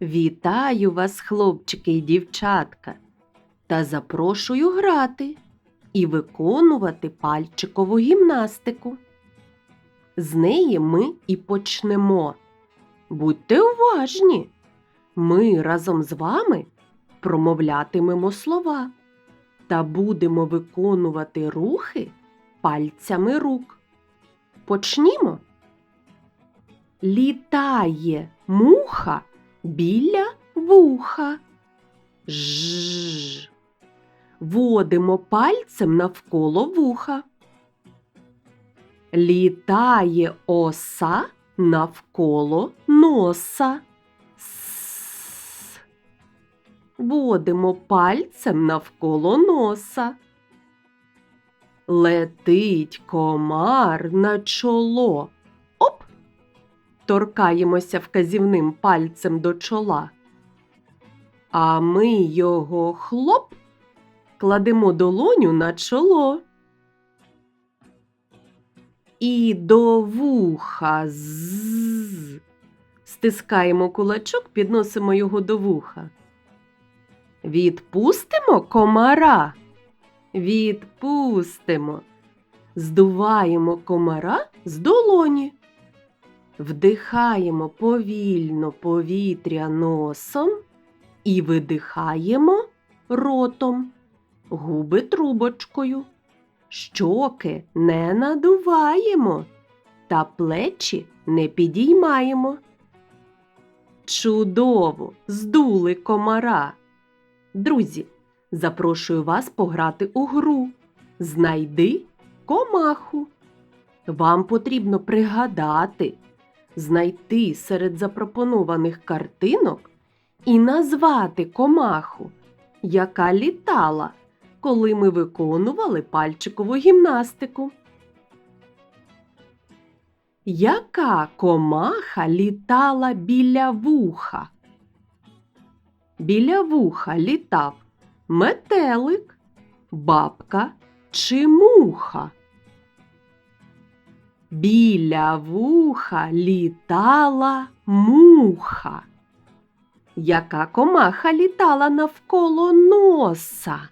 Вітаю вас, хлопчики і дівчатка, та запрошую грати і виконувати пальчикову гімнастику. З неї ми і почнемо. Будьте уважні! Ми разом з вами промовлятимемо слова та будемо виконувати рухи пальцями рук. Почнімо. Літає муха біля вуха. Жжж. Водимо пальцем навколо вуха. Літає оса навколо носа. С. Водимо пальцем навколо носа. Летить комар на чоло. Торкаємося вказівним пальцем до чола. А ми його хлоп кладемо долоню на чоло. І до вуха з. Стискаємо кулачок, підносимо його до вуха. Відпустимо комара. Відпустимо. Здуваємо комара з долоні. Вдихаємо повільно повітря носом і видихаємо ротом, губи трубочкою. Щоки не надуваємо та плечі не підіймаємо. Чудово! Здули комара. Друзі, запрошую вас пограти у гру. Знайди комаху. Вам потрібно пригадати, знайти серед запропонованих картинок і назвати комаху, яка літала, коли ми виконували пальчикову гімнастику. Яка комаха літала біля вуха? Біля вуха літав метелик, бабка чи муха? Біля вуха літала муха. Яка комаха літала навколо носа?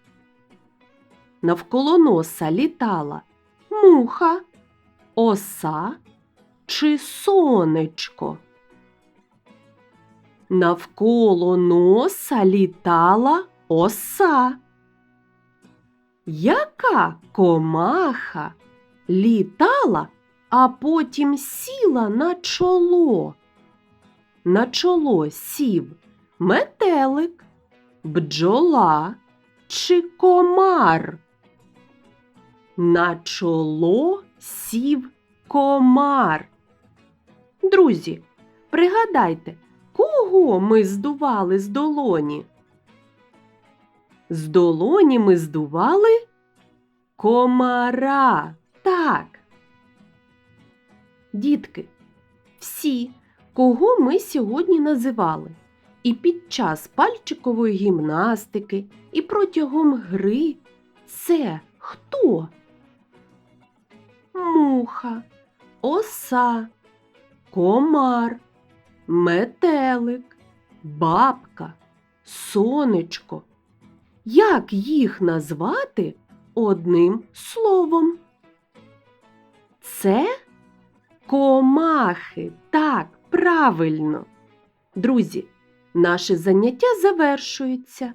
Навколо носа літала муха, оса чи сонечко? Навколо носа літала оса. Яка комаха літала, а потім сіла на чоло? На чоло сів метелик, бджола чи комар? На чоло сів комар. Друзі, пригадайте, кого ми здували з долоні? З долоні ми здували комара. Так. Дітки, всі, кого ми сьогодні називали, і під час пальчикової гімнастики, і протягом гри, це хто? Муха, оса, комар, метелик, бабка, сонечко. Як їх назвати одним словом? Це комахи. Так, правильно. Друзі, наше заняття завершується.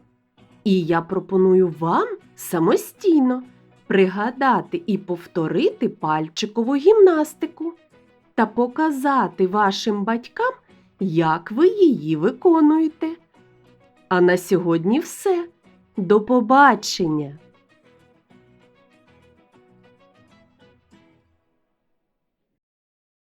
І я пропоную вам самостійно пригадати і повторити пальчикову гімнастику та показати вашим батькам, як ви її виконуєте. А на сьогодні все. До побачення!